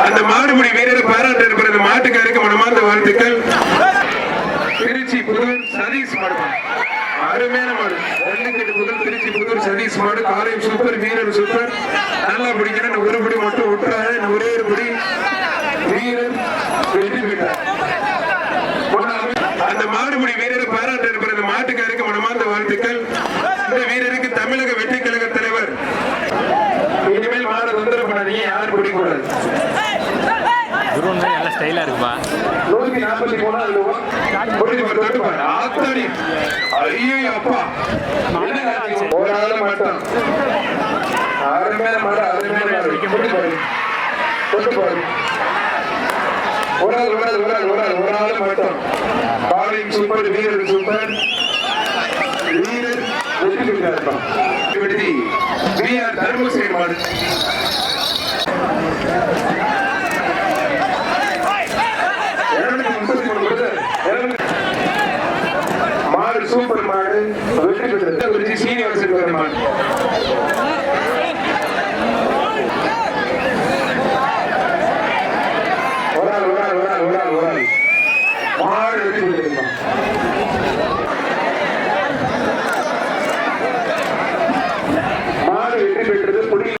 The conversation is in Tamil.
அந்த மாடுபிடி வீரரை பாராட்ட இருக்கிற அந்த மாட்டுக்காருக்கு மனமார்ந்த வாழ்த்துக்கள். திருச்சி புதூர் சதீஷ் மாடு. அருமையான மாடு. வெள்ளிக்கட்டு புதூர் திருச்சி புதூர் சதீஷ் மாடு. காரையும் சூப்பர் வீரர் சூப்பர் நல்லா பிடிக்கிறேன். ஒரு படி மட்டும் ஒற்றாக ஒரே ஒரு படி வீரர் வெற்றி பெற்றார் அந்த மாடுபிடி வீரரை பாராட்ட இருக்கிற அந்த மாட்டுக்காருக்கு மனமார்ந்த வாழ்த்துக்கள். இந்த வீரருக்கு தமிழக வெற்றி கழக தலைவர். இனிமேல் மாடு தொந்தரவு பண்ணாதீங்க. யாரும் பிடிக்கூடாது ஸ்டைலா இருக்குப்பா ஆச்சு? ஒரு ஆளு மட்டும். அருமையான மாடு, மாடு. தொட்டு பாரு. தொட்டு பாரு. ஒரு ஆள், ஒரு ஆள், ஒரு ஆள், ஒரு ஆள், ஒரு ஆளு மட்டும். பாலிங் சூப்பர் வீரர் சூப்பர் வீரர் வெற்றி பெற்றார் மாடு சூப்பர் மாடு வெற்றி பெற்றது. சீனிவாசன் பெருமாள் மாடு வெற்றி பெற்றிருந்தான்